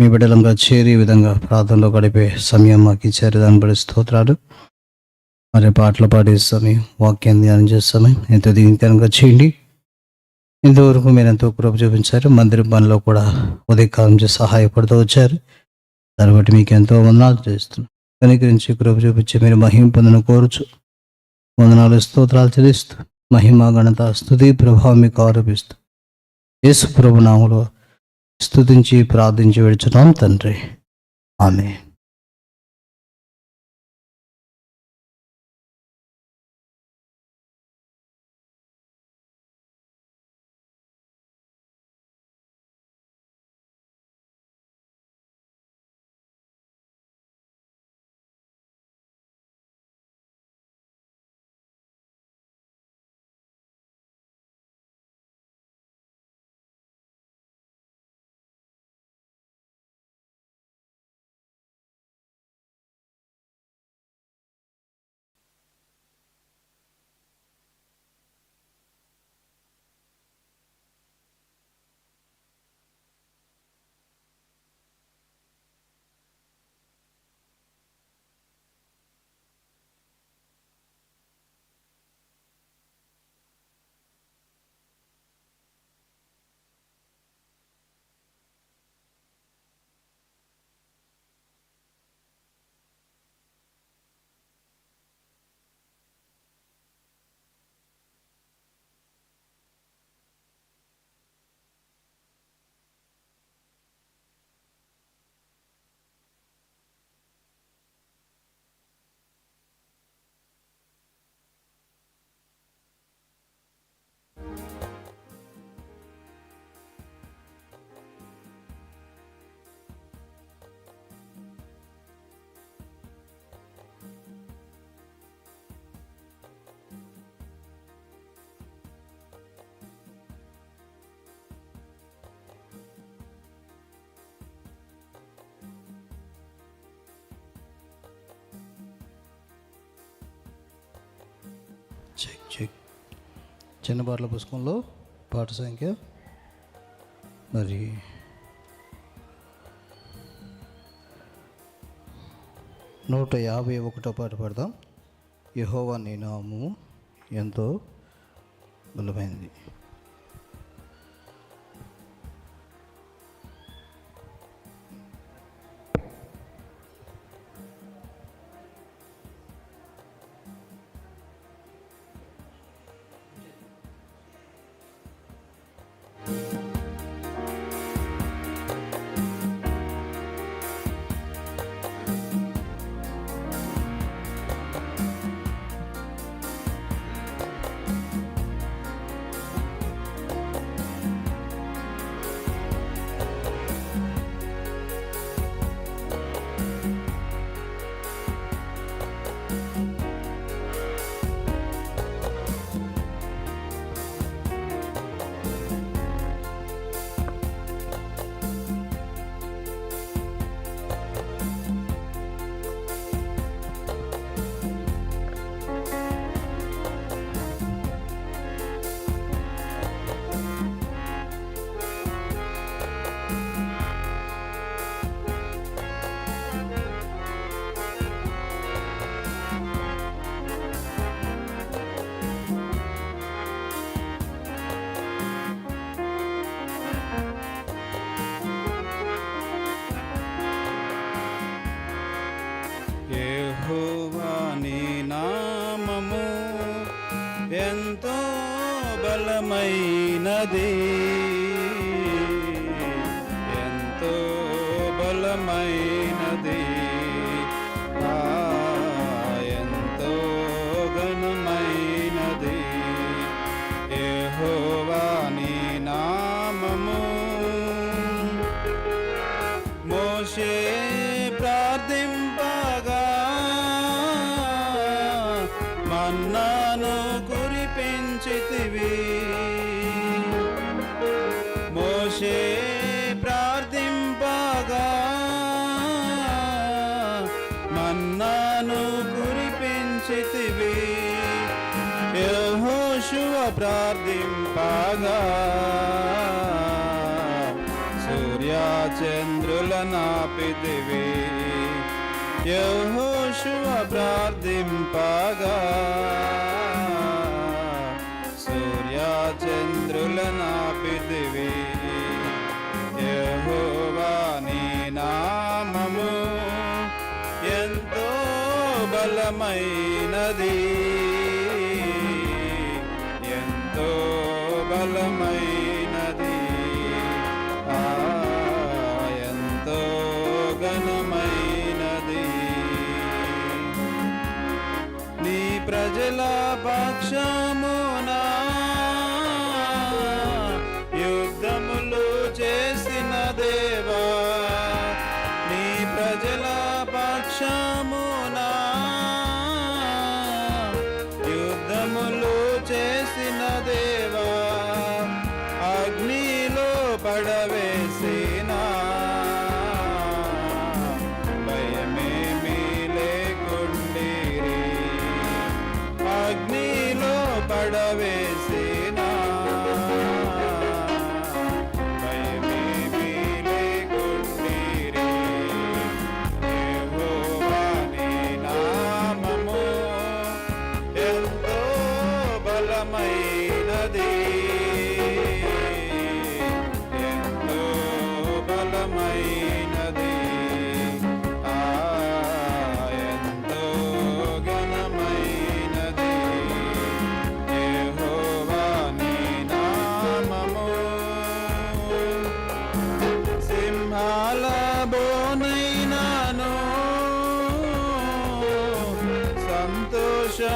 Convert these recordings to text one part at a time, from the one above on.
మీ బిడ్డలంగా చేరి విధంగా ప్రార్థనలో గడిపే సమయం మాకు ఇచ్చారు. దాన్ని బట్టి స్తోత్రాలు. మరి పాటలు పాడే సమయం వాక్యాన్ని ధ్యానం చేస్తామే ఎంతో దీనికరంగా చేయండి. ఇంతవరకు మీరు ఎంతో కృప చూపించారు. మందిరం పనిలో కూడా ఉదయకాలం చేసి సహాయపడుతూ వచ్చారు. దాన్ని బట్టి మీకు ఎంతో వందనాలు చేస్తున్నాను కనికరించి కృప చూపించి మీరు మహిమ పొందిన కోరుచు. వందనాలు స్తోత్రాలు చెల్లిస్తూ. మహిమ గణత స్థుతి ప్రభావం మీకు ఆరోపిస్తూ. యేసు ప్రభు నామలో స్థుతించి ప్రార్థించి విడుచున్నాం తండ్రి. ఆమె చెక్ చెక్ చిన్న బాటల పుస్తకంలో పాట సంఖ్య. మరి నూట యాభై ఒకటో పాట పాడదాం. యహోవా నీ నామము ఎంతో బలమైంది యహోశువ ప్రార్థింపగా సూర్యచంద్రుల నాపిదివి యహోవా నీ నామము ఎంతో బలమైనది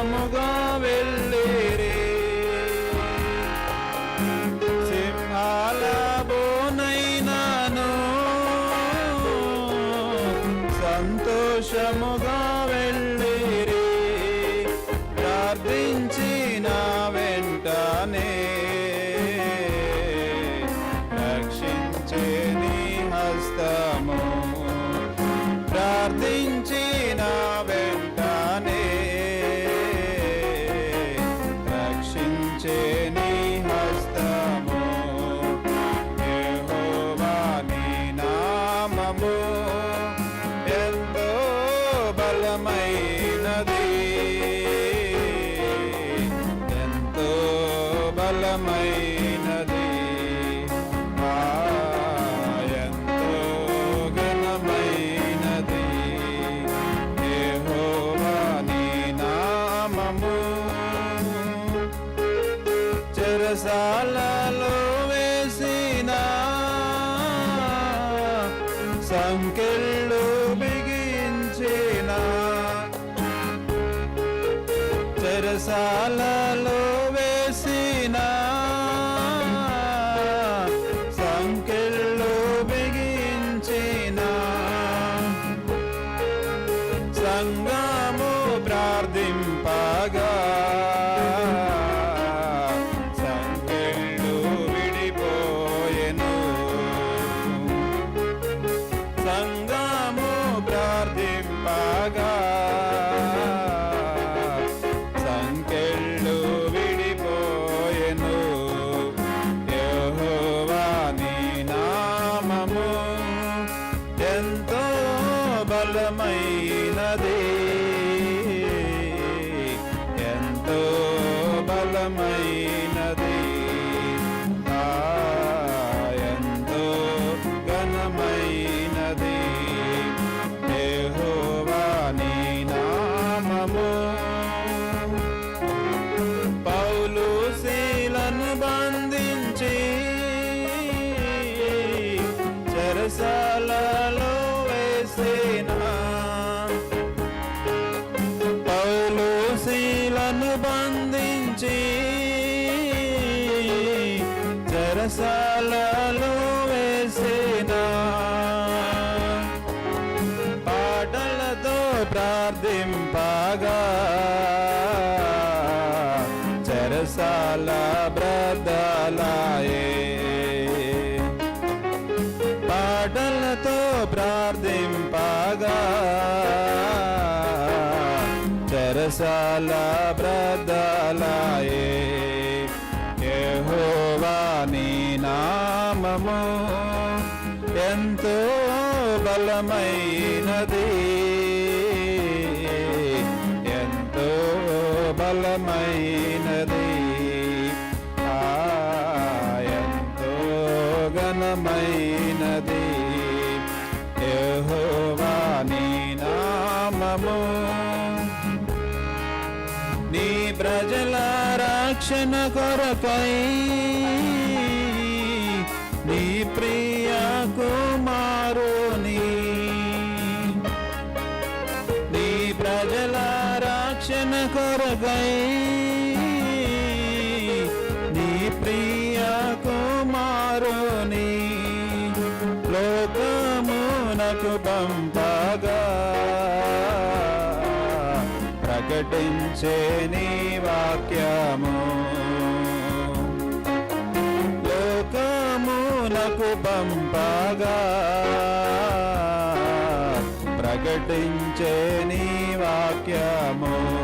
సింహముగా వెళ్ళేరే సింహాల బోనైనాను సంతోషముగా వెళ్ళేరే ప్రార్థించిన వెంటనే రక్షించేది హస్తము ప్రార్థించిన ఎంతో బలమైనది. ఎంతో బలమైన derdim ఘనమైనది. యెహోవా నీ నామము. నీ ప్రజల రక్షణ కొరకై నీ ప్రియ కుమారుని. నీ ప్రజల రక్షణ కొరకై ప్రకటించే నీ వాక్యము. లోకమునకు పంపగా ప్రకటించే నీ వాక్యము.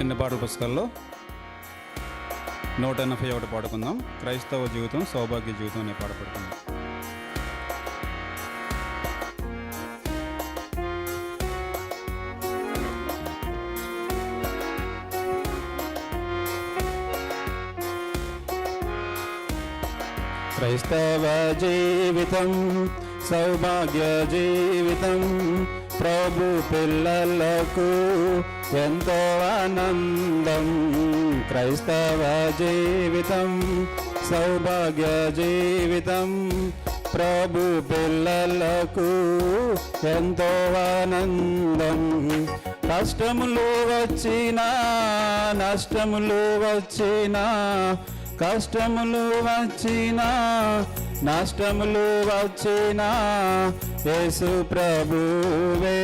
చిన్న పాటల పుస్తకాల్లో నూట ఎనభై ఒకటి పాడుకుందాం. క్రైస్తవ జీవితం సౌభాగ్య జీవితం అనే పాట పడుకుందాం. క్రైస్తవ జీవితం సౌభాగ్య జీవితం ప్రభు పిల్లలకు ఎంతో ఆనందం క్రైస్తవ జీవితం సౌభాగ్య జీవితం ప్రభు పిల్లలకు ఎంతో ఆనందం. కష్టములు వచ్చినా నష్టములు వచ్చినా కష్టములు వచ్చినా నష్టములు వచ్చినా యేసు ప్రభువే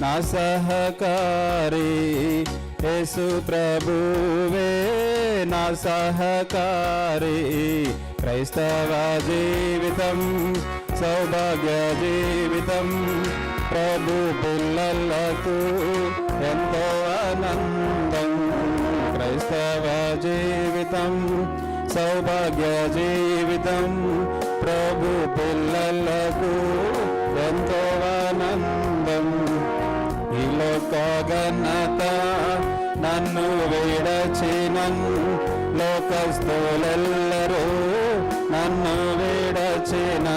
నా సహకారి. యేసు ప్రభువే నా సహకారి. క్రైస్తవ జీవితం సౌభాగ్య జీవితం ప్రభు పిల్లలకు ఎంతో ఆనందం. క్రైస్తవ జీవితం జీవితం సౌభాగ్య జీవితం ప్రభు పిల్లలకు ఎంతో ఆనందం. ఈ లోక ఘనత నన్ను విడచినన్. లోకస్తులెల్లరూ నన్ను విడచిన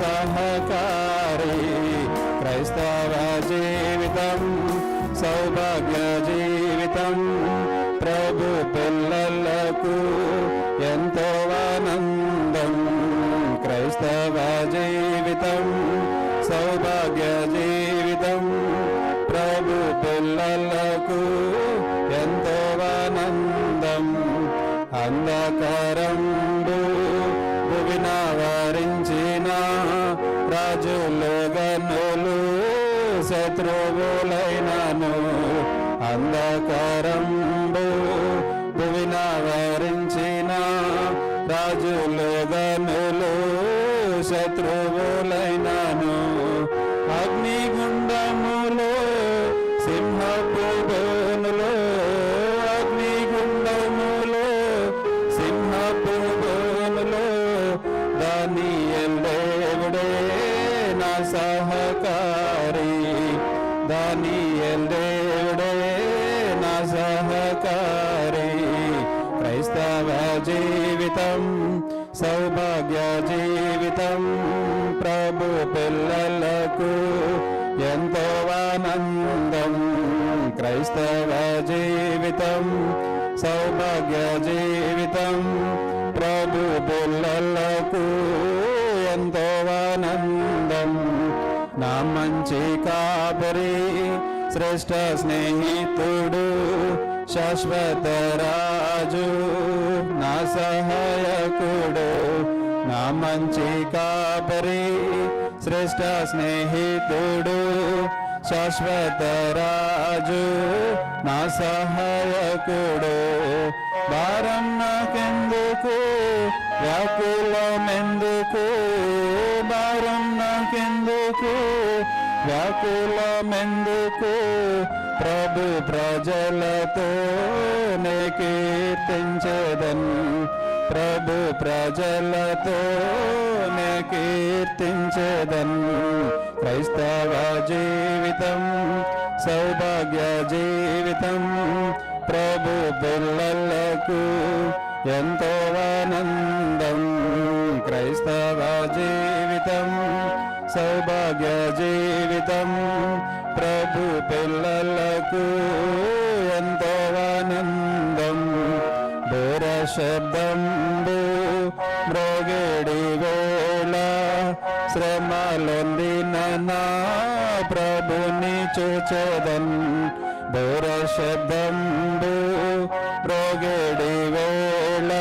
సహకారి క్రైస్తవ జీవితం సౌభాగ్య జీవితం. ಶತ್ರುವುಲೈನಾನು ಅಗ್ನಿ పిల్లలకు ఎంతో ఆనందం. నా మంచి కాపరి శ్రేష్ట స్నేహితుడు శాశ్వత రాజు నా సహాయకుడు. నా మంచి కాపరి శ్రేష్ట స్నేహితుడు శాశ్వత రాజు నా సహాయకుడు. భారం నాకెందుకు వ్యాకులమెందుకు? భారం నాకెందుకు వ్యాకులమెందుకు? ప్రభు ప్రజలతో నే కీర్తించదన్ ప్రభు ప్రజలతో కీర్తించేదన్ కీర్తించదన్. క్రైస్తవ జీవితం సౌభాగ్య జీవితం ప్రభు పిల్లలకు ఎంతో ఆనందం. క్రైస్తవ జీవితం సౌభాగ్య జీవితం ప్రభు పిల్లలకు చూచేదన్ దూర శబ్దంబు మ్రోగేడి వేళ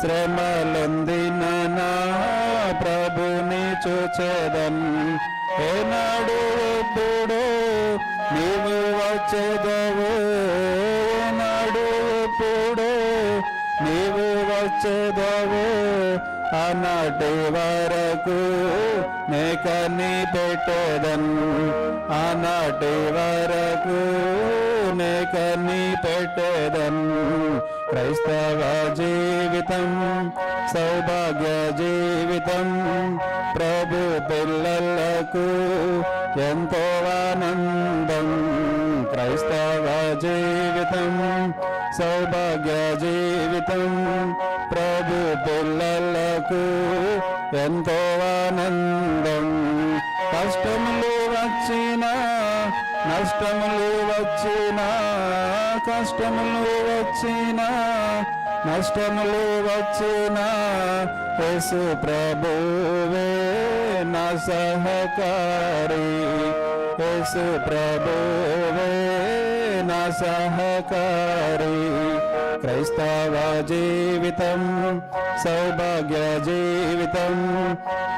శ్రమలొందిన నా ప్రభుని చూచేదన్ ఏనాడు ఎప్పుడు నీవు వచ్చేదవు ఏనాడు ఎప్పుడు నీవు వచ్చేదవు అన్నటి వరకు నేకని పెట్టేదన్ ఆనాటి వరకు నేకని పెట్టేదన్. క్రైస్తవ జీవితం సౌభాగ్య జీవితం ప్రభు పిల్లలకు ఎంతో ఆనందం. క్రైస్తవ జీవితం సౌభాగ్య జీవితం ప్రభు పిల్లలకు ఎంతో ఆనందం. కష్టములు వచ్చిన నష్టములు వచ్చిన కష్టములు వచ్చిన నష్టములు వచ్చిన యేసు ప్రభువే నా సహకారి. యేసు ప్రభువే నా సహకారి. క్రైస్తవ జీవితం సౌభాగ్య జీవితం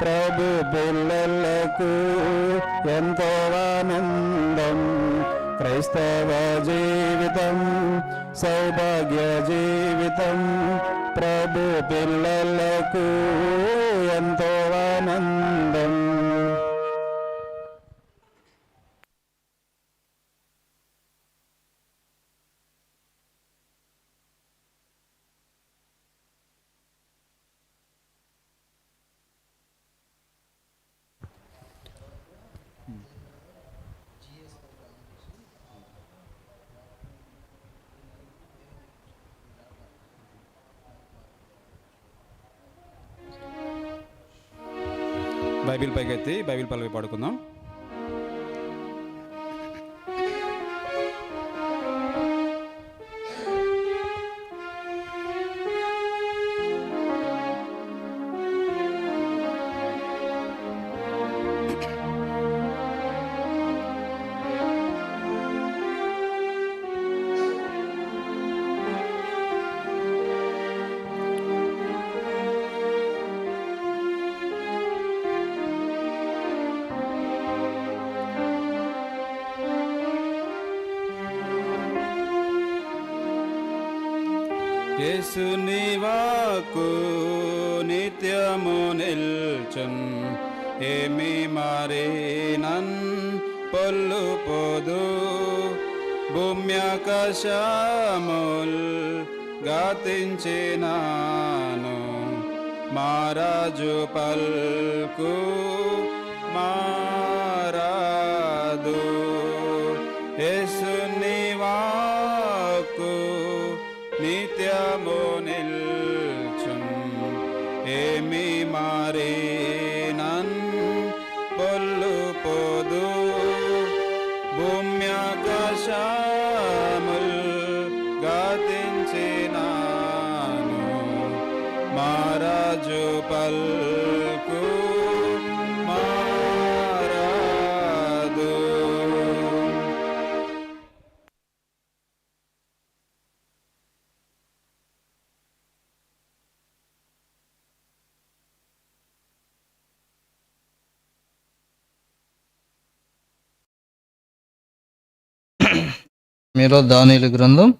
ప్రభు పిల్లలకు ఎంతో ఆనందం. క్రైస్తవ జీవితం సౌభాగ్య జీవితం ప్రభు పిల్లలకు ఎంతో బైబిల్ బైబిల్ పల్లవి పాడుకుందాం. యేసుని వాకు నిత్యము నిల్చున్. ఏమి మారేనన్ పొల్లు పొదు భూమ్యాకాశముల్ గాతించినాను. మారాజు పల్కు మారాదు. మీలో దానిల గ్రంథం?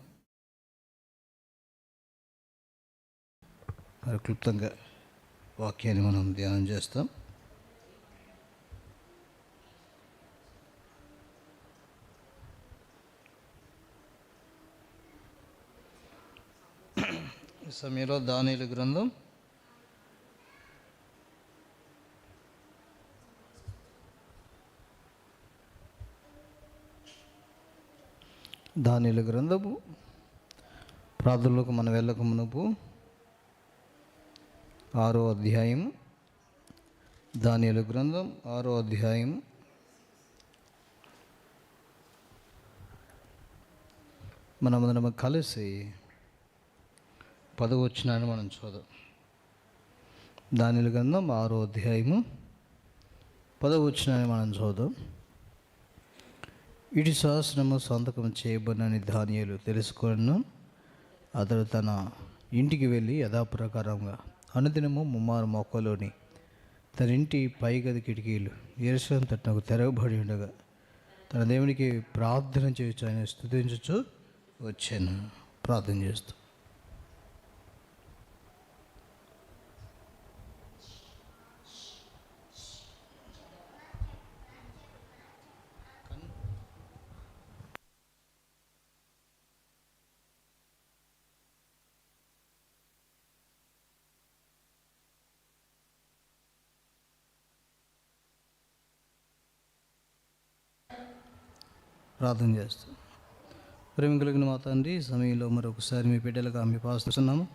మరి క్లుప్తంగా వాక్యాన్ని మనం ధ్యానం చేస్తాం. సమయంలో దానిల గ్రంథం? దానిల గ్రంథము. ప్రార్థనలకు మనం వెళ్ళక మునుపు ఆరో అధ్యాయం దానిల గ్రంథం ఆరో అధ్యాయం. మనమందరం కలిసి పదవచనాన్ని మనం చూద్దాం. దానిల గ్రంథం ఆరో అధ్యాయము పదవచనాన్ని మనం చూద్దాం. ఇటు సహస్రము సంతకం చేయబడినని ధాన్యాలు తెలుసుకున్నాను అతడు తన ఇంటికి వెళ్ళి యథాప్రకారంగా అనుదినము ముమ్మారు మొక్కలోని తన ఇంటి పై గది కిటికీలు ఎరుసలం తట్టునకు తెరవబడి ఉండగా తన దేవునికి ప్రార్థన చేయొచ్చు ఆయన స్థుతించచ్చు వచ్చాను. ప్రార్థన చేస్తూ ప్రార్థన చేస్తాం. ప్రేమ కలిగిన మా తండ్రి సమయంలో మరొకసారి మీ బిడ్డలుగా మీ పాస్తున్నాము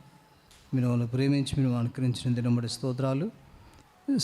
మీరు మమ్మల్ని ప్రేమించి మీరు అనుకరించిన దినబడి స్తోత్రాలు. సమయం